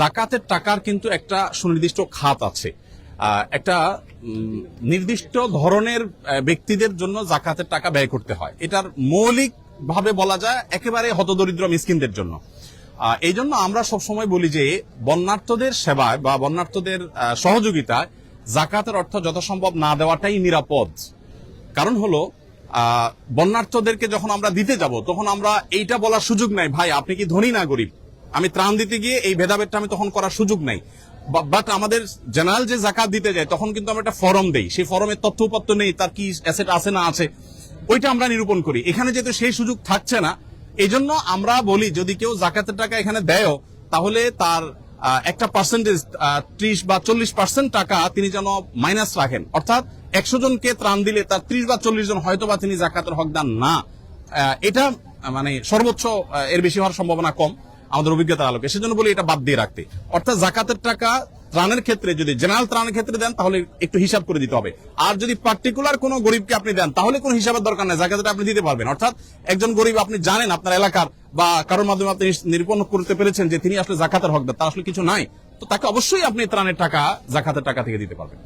জাকাতের টাকার কিন্তু একটা সুনির্দিষ্ট খাত আছে। একটা নির্দিষ্ট ধরনের ব্যক্তিদের জন্য জাকাতের টাকা ব্যয় করতে হয়। এটার মৌলিক ভাবে বলা যায় একেবারে হতদরিদ্র মিসকিনদের জন্য। এই জন্য আমরা সবসময় বলি যে, বন্যার্থদের সেবায় বা বন্যার্থদের সহযোগিতায় জাকাতের অর্থ যথাসম্ভব না দেওয়াটাই নিরাপদ। কারণ হলো বন্যার্থদেরকে যখন আমরা দিতে যাব, তখন আমরা এইটা বলার সুযোগ নাই, ভাই, আপনি কি ধনী না গরিব আমি ত্রাণ দিতে গিয়ে এই ভেদাভেদটা আমি তখন করার সুযোগ নাই। বাট আমাদের জেনারেল যে জাকাত দিতে যায়, তখন কিন্তু আমরা একটা ফরম দেই। সেই ফরমের তথ্য উপাত্ত নেই, তার কি অ্যাসেট আছে না আছে, ওইটা আমরা নিরূপণ করি। এখানে যেহেতু সেই সুযোগ থাকছে না এই জন্য আমরা বলি, যদি কেউ জাকাতের টাকা এখানে দেয় তাহলে তার একটা পার্সেন্টেজ ত্রিশ বা চল্লিশ পার্সেন্ট টাকা তিনি যেন মাইনাস রাখেন। অর্থাৎ একশো জনকে ত্রাণ দিলে তার ত্রিশ বা চল্লিশ জন হয়তো বা তিনি জাকাতের হকদার না। এটা মানে সর্বোচ্চ এর বেশি হওয়ার সম্ভাবনা কম। আমাদের অভিজ্ঞতার আলোকে। সেজন্য বলি এটা বাদ দিয়ে রাখতে। অর্থাৎ জাকাতের টাকা ত্রাণের ক্ষেত্রে যদি জেনারেল ত্রাণের ক্ষেত্রে দেন, তাহলে একটু হিসাব করে দিতে হবে। আর যদি পার্টিকুলার কোনো গরিবকে আপনি দেন, তাহলে কোনো হিসাবের দরকার নেই, জাকাতটা আপনি দিতে পারবেন। অর্থাৎ একজন গরিব আপনি জানেন আপনার এলাকার বা কারোর মাধ্যমে আপনি নিরূপণ করতে পেরেছেন যে তিনি আসলে জাকাতের হকদার, তার আসলে কিছু নাই। তো তাকে অবশ্যই আপনি ত্রাণের টাকা, জাকাতের টাকা থেকে দিতে পারবেন।